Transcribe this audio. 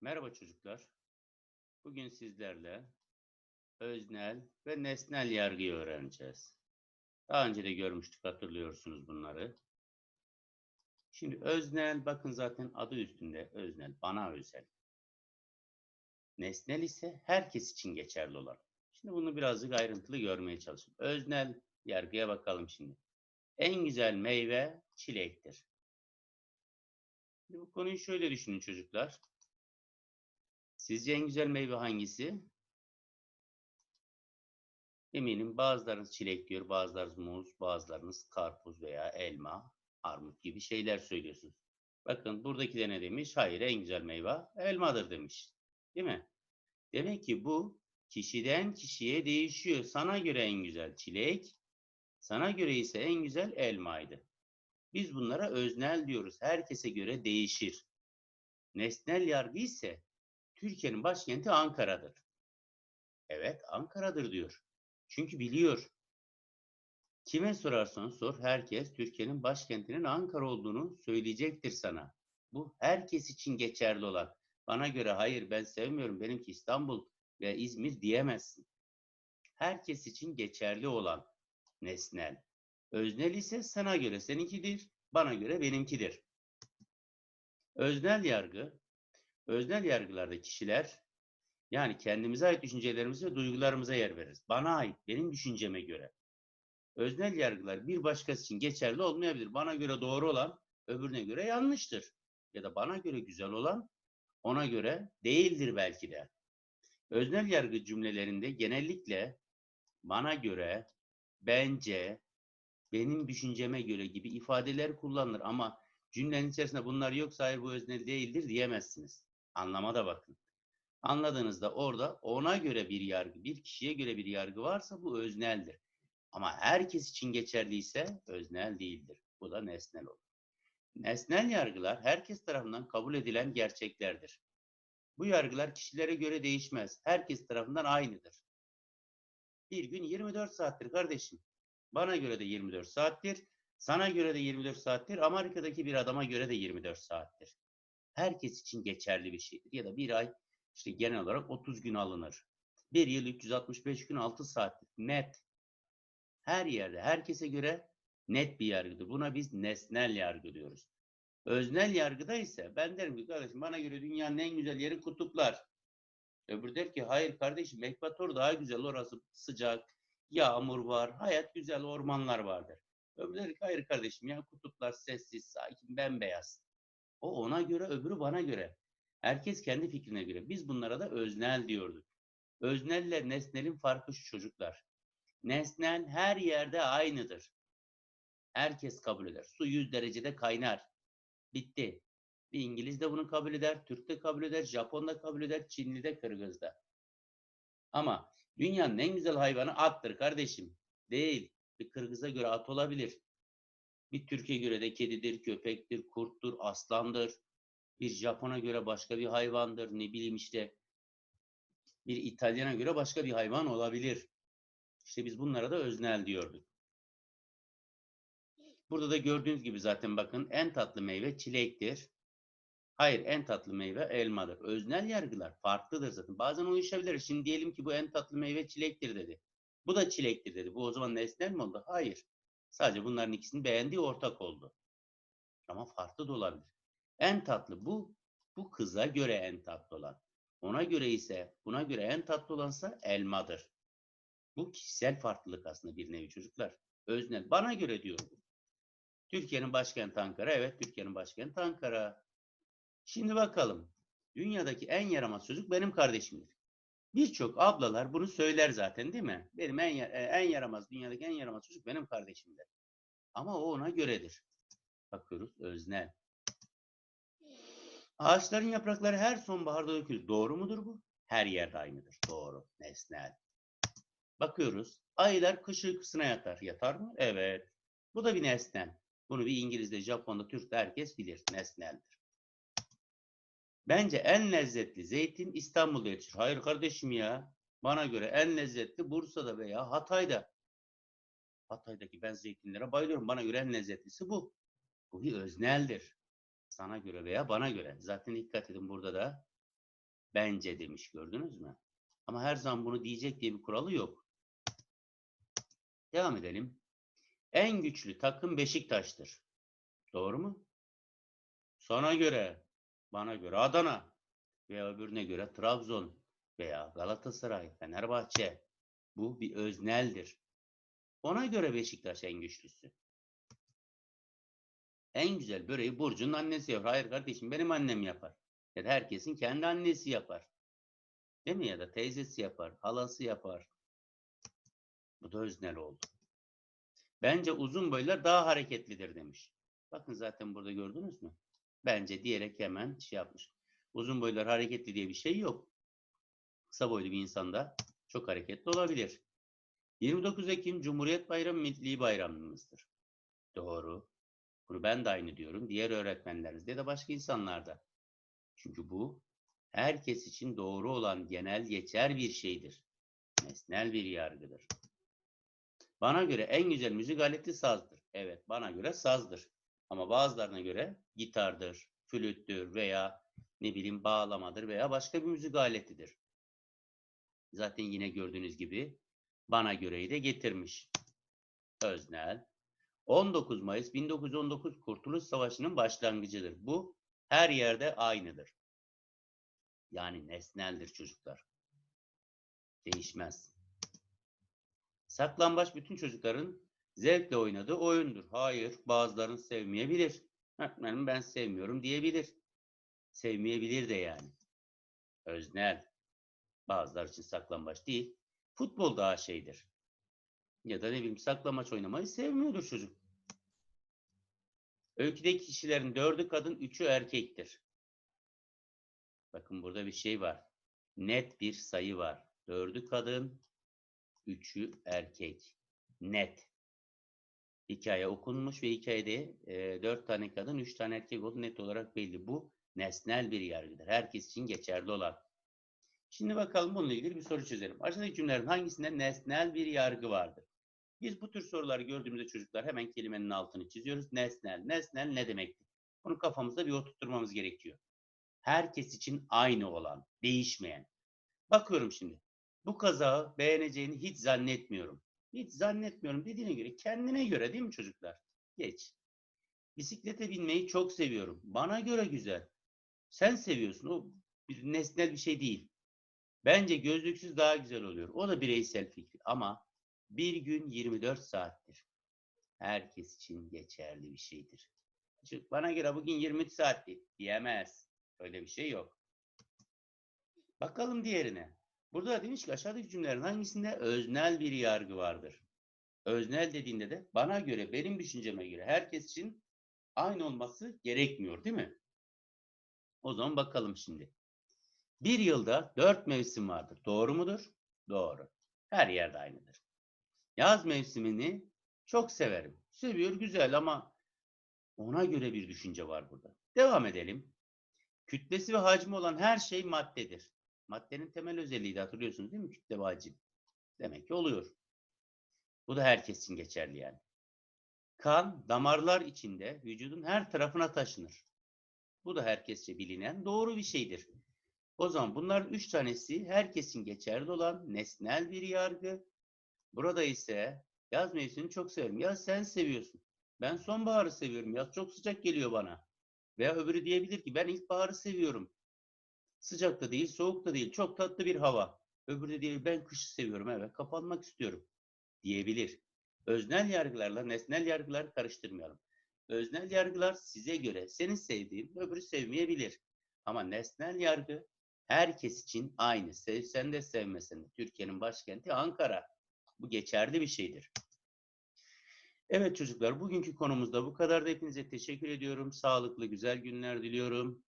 Merhaba çocuklar. Bugün sizlerle öznel ve nesnel yargıyı öğreneceğiz. Daha önce de görmüştük hatırlıyorsunuz bunları. Şimdi öznel bakın zaten adı üstünde öznel bana özel. Nesnel ise herkes için geçerli olan. Şimdi bunu birazcık ayrıntılı görmeye çalışalım. Öznel yargıya bakalım şimdi. En güzel meyve çilektir. Bu konuyu şöyle düşünün çocuklar. Sizce en güzel meyve hangisi? Eminim bazılarınız çilek diyor, bazılarınız muz, bazılarınız karpuz veya elma, armut gibi şeyler söylüyorsunuz. Bakın buradaki de ne demiş? Hayır en güzel meyve elmadır demiş. Değil mi? Demek ki bu kişiden kişiye değişiyor. Sana göre en güzel çilek, sana göre ise en güzel elmaydı. Biz bunlara öznel diyoruz. Herkese göre değişir. Nesnel yargı ise Türkiye'nin başkenti Ankara'dır. Evet, Ankara'dır diyor. Çünkü biliyor. Kime sorarsan sor, herkes Türkiye'nin başkentinin Ankara olduğunu söyleyecektir sana. Bu herkes için geçerli olan. Bana göre hayır ben sevmiyorum, benimki İstanbul ve İzmir diyemezsin. Herkes için geçerli olan nesnel. Öznel ise sana göre seninkidir, bana göre benimkidir. Öznel yargı Öznel yargılarda kişiler yani kendimize ait düşüncelerimize ve duygularımıza yer veririz. Bana ait, benim düşünceme göre. Öznel yargılar bir başkası için geçerli olmayabilir. Bana göre doğru olan öbürüne göre yanlıştır. Ya da bana göre güzel olan ona göre değildir belki de. Öznel yargı cümlelerinde genellikle bana göre, bence, benim düşünceme göre gibi ifadeler kullanılır ama cümlenin içerisinde bunlar yoksa hayır bu öznel değildir diyemezsiniz. Anlama da bakın. Anladığınızda orada ona göre bir yargı, bir kişiye göre bir yargı varsa bu özneldir. Ama herkes için geçerliyse öznel değildir. Bu da nesnel olur. Nesnel yargılar herkes tarafından kabul edilen gerçeklerdir. Bu yargılar kişilere göre değişmez. Herkes tarafından aynıdır. Bir gün 24 saattir kardeşim. Bana göre de 24 saattir. Sana göre de 24 saattir. Amerika'daki bir adama göre de 24 saattir herkes için geçerli bir şeydir. Ya da bir ay işte genel olarak 30 gün alınır. Bir yıl 365 gün 6 saattir. Net. Her yerde herkese göre net bir yargıdır. Buna biz nesnel yargı diyoruz. Öznel yargıda ise ben derim ki kardeşim bana göre dünyanın en güzel yeri kutuplar. Öbür der ki hayır kardeşim ekvator daha güzel orası sıcak, yağmur var, hayat güzel ormanlar vardır. Öbür der ki hayır kardeşim ya kutuplar sessiz, sakin, bembeyaz. O ona göre, öbürü bana göre. Herkes kendi fikrine göre. Biz bunlara da öznel diyorduk. Öznelle nesnelin farkı şu çocuklar. Nesnel her yerde aynıdır. Herkes kabul eder. Su 100 derecede kaynar. Bitti. Bir İngiliz de bunu kabul eder, Türk de kabul eder, Japon da kabul eder, Çinli de, Kırgız da. Ama dünyanın en güzel hayvanı attır kardeşim. Değil. Bir Kırgız'a göre at olabilir. Bir Türkiye göre de kedidir, köpektir, kurttur, aslandır. Bir Japon'a göre başka bir hayvandır. Ne bileyim işte bir İtalyana göre başka bir hayvan olabilir. İşte biz bunlara da öznel diyorduk. Burada da gördüğünüz gibi zaten bakın en tatlı meyve çilektir. Hayır en tatlı meyve elmadır. Öznel yargılar farklıdır zaten. Bazen uyuşabilir. Şimdi diyelim ki bu en tatlı meyve çilektir dedi. Bu da çilektir dedi. Bu o zaman nesnel mi oldu? Hayır. Sadece bunların ikisini beğendiği ortak oldu. Ama farklı da olabilir. En tatlı bu, bu kıza göre en tatlı olan. Ona göre ise, buna göre en tatlı olansa elmadır. Bu kişisel farklılık aslında bir nevi çocuklar. Öznel. Bana göre diyorum. Türkiye'nin başkenti Ankara. Evet Türkiye'nin başkenti Ankara. Şimdi bakalım. Dünyadaki en yaramaz çocuk benim kardeşimdir. Birçok ablalar bunu söyler zaten değil mi? Benim en, e, en yaramaz, dünyadaki en yaramaz çocuk benim kardeşimdir. Ama o ona göredir. Bakıyoruz öznel. Ağaçların yaprakları her sonbaharda dökülür. Doğru mudur bu? Her yerde aynıdır. Doğru. Nesnel. Bakıyoruz. Aylar kış uykusuna yatar. Yatar mı? Evet. Bu da bir nesnel. Bunu bir İngilizce, Japon'da, Türk'te herkes bilir. Nesneldir. Bence en lezzetli zeytin İstanbul'da yetişir. Hayır kardeşim ya. Bana göre en lezzetli Bursa'da veya Hatay'da. Hatay'daki ben zeytinlere bayılıyorum. Bana göre en lezzetlisi bu. Bu bir özneldir. Sana göre veya bana göre. Zaten dikkat edin burada da Bence demiş gördünüz mü? Ama her zaman bunu diyecek diye bir kuralı yok. Devam edelim. En güçlü takım Beşiktaş'tır. Doğru mu? Sana göre, bana göre Adana veya öbürüne göre Trabzon veya Galatasaray, Fenerbahçe. Bu bir özneldir. Ona göre Beşiktaş en güçlüsü. En güzel böreği Burcu'nun annesi yapar. Hayır kardeşim benim annem yapar. Ya da herkesin kendi annesi yapar. Değil mi? Ya da teyzesi yapar, halası yapar. Bu da öznel oldu. Bence uzun boylar daha hareketlidir demiş. Bakın zaten burada gördünüz mü? Bence diyerek hemen şey yapmış. Uzun boylar hareketli diye bir şey yok. Kısa boylu bir insan da çok hareketli olabilir. 29 Ekim Cumhuriyet Bayramı Milli Bayramımızdır. Doğru. Bunu ben de aynı diyorum. Diğer öğretmenleriniz ya da başka insanlar da. Çünkü bu herkes için doğru olan genel geçer bir şeydir. Nesnel bir yargıdır. Bana göre en güzel müzik aleti sazdır. Evet, bana göre sazdır. Ama bazılarına göre gitardır, flüttür veya ne bileyim bağlamadır veya başka bir müzik aletidir. Zaten yine gördüğünüz gibi bana göreyi de getirmiş. Öznel. 19 Mayıs 1919 Kurtuluş Savaşı'nın başlangıcıdır. Bu her yerde aynıdır. Yani nesneldir çocuklar. Değişmez. Saklambaç bütün çocukların zevkle oynadığı oyundur. Hayır, bazılarını sevmeyebilir. Öğretmenim ben sevmiyorum diyebilir. Sevmeyebilir de yani. Öznel. Bazıları için saklambaç değil. Futbol daha şeydir. Ya da ne bileyim saklambaç oynamayı sevmiyordur çocuk. Öyküdeki kişilerin dördü kadın, üçü erkektir. Bakın burada bir şey var. Net bir sayı var. Dördü kadın, üçü erkek. Net. Hikaye okunmuş ve hikayede e, dört tane kadın, üç tane erkek oldu net olarak belli. Bu nesnel bir yargıdır. Herkes için geçerli olan. Şimdi bakalım bununla ilgili bir soru çözelim. Aşağıdaki cümlelerin hangisinde nesnel bir yargı vardır? Biz bu tür soruları gördüğümüzde çocuklar hemen kelimenin altını çiziyoruz. Nesnel. Nesnel ne demektir? Bunu kafamızda bir oturtturmamız gerekiyor. Herkes için aynı olan, değişmeyen. Bakıyorum şimdi. Bu kazağı beğeneceğini hiç zannetmiyorum. Hiç zannetmiyorum dediğine göre kendine göre değil mi çocuklar? Geç. Bisiklete binmeyi çok seviyorum. Bana göre güzel. Sen seviyorsun. O bir nesnel bir şey değil. Bence gözlüksüz daha güzel oluyor. O da bireysel fikir ama bir gün 24 saattir. Herkes için geçerli bir şeydir. Çünkü Bana göre bugün 23 saatti diyemez. Öyle bir şey yok. Bakalım diğerine. Burada demiş ki aşağıdaki cümlelerin hangisinde öznel bir yargı vardır? Öznel dediğinde de bana göre, benim düşünceme göre herkes için aynı olması gerekmiyor değil mi? O zaman bakalım şimdi. Bir yılda dört mevsim vardır. Doğru mudur? Doğru. Her yerde aynıdır. Yaz mevsimini çok severim. Seviyor güzel ama ona göre bir düşünce var burada. Devam edelim. Kütlesi ve hacmi olan her şey maddedir. Maddenin temel özelliği de hatırlıyorsunuz değil mi? Kütle ve hacim. Demek ki oluyor. Bu da herkes için geçerli yani. Kan damarlar içinde vücudun her tarafına taşınır. Bu da herkesçe bilinen doğru bir şeydir. O zaman bunların üç tanesi herkesin geçerli olan nesnel bir yargı. Burada ise yaz mevsimini çok severim. Yaz sen seviyorsun. Ben sonbaharı seviyorum. Yaz çok sıcak geliyor bana. Veya öbürü diyebilir ki ben ilkbaharı seviyorum. Sıcak da değil, soğuk da değil. Çok tatlı bir hava. Öbürü de diyebilir ben kışı seviyorum. Evet, kapanmak istiyorum. Diyebilir. Öznel yargılarla nesnel yargıları karıştırmayalım. Öznel yargılar size göre senin sevdiğin öbürü sevmeyebilir. Ama nesnel yargı herkes için aynı. Sevsen de sevmesen de. Türkiye'nin başkenti Ankara. Bu geçerli bir şeydir. Evet çocuklar bugünkü konumuzda bu kadar da hepinize teşekkür ediyorum. Sağlıklı güzel günler diliyorum.